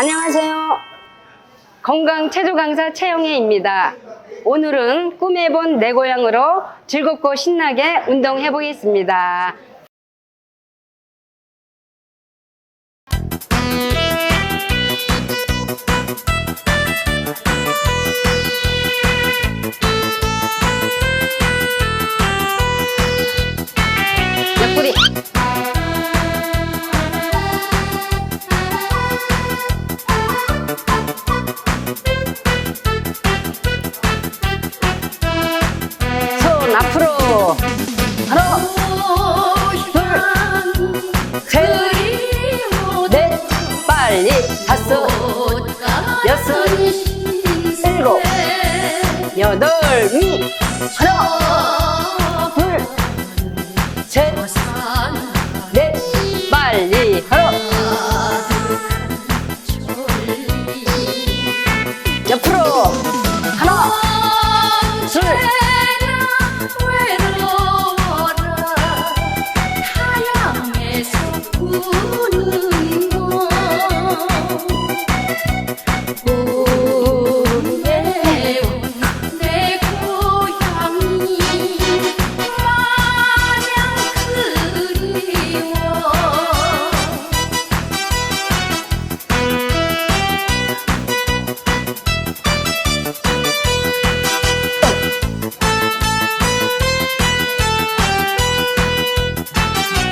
안녕하세요. 건강 체조 강사 최영애입니다. 오늘은 꿈해본 내 고향으로 즐겁고 신나게 운동해 보겠습니다. 둘셋넷 빨리 다섯 여섯 일곱 여덟 위 하나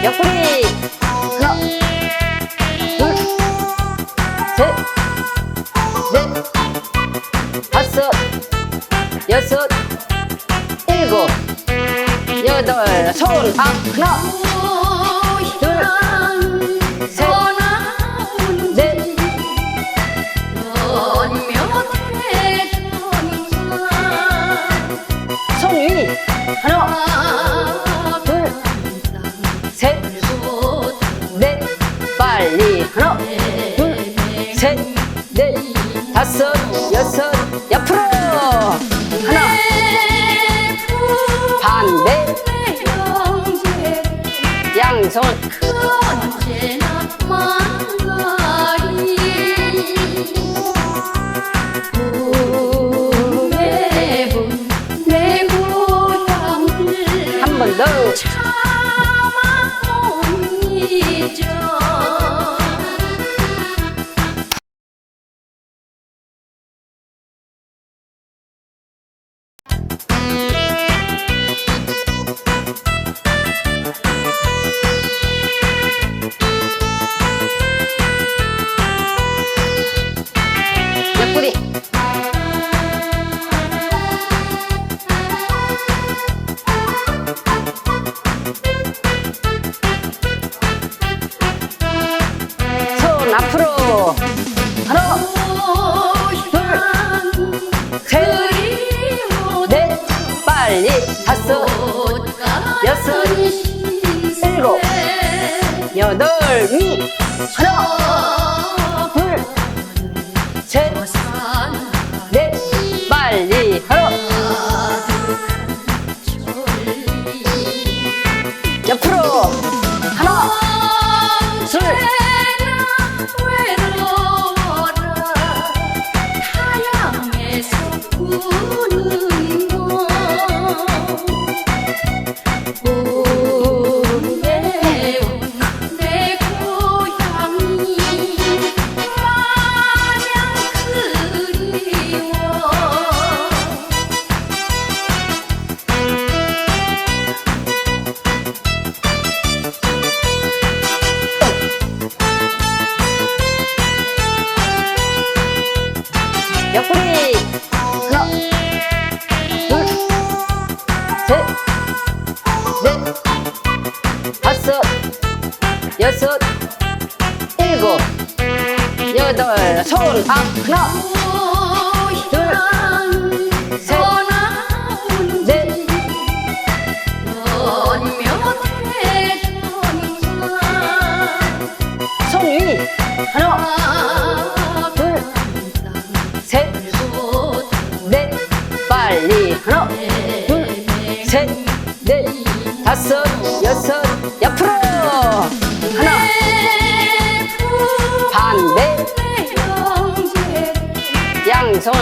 옆구리. 하나 둘셋넷. 다섯. 여섯. 일곱. 여덟. 손 앞 하나 다섯 여섯 옆으로. 하나. 반대 양손 일곱 여덟 위 하나 여덟 손 앞 하나 넷 잊어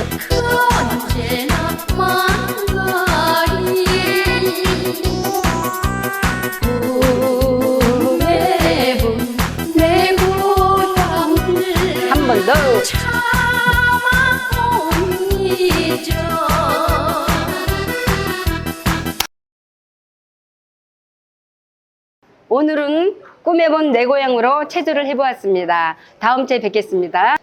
오늘은 꿈에 본 내 고향으로 체조를 해보았습니다. 다음 주에 뵙겠습니다.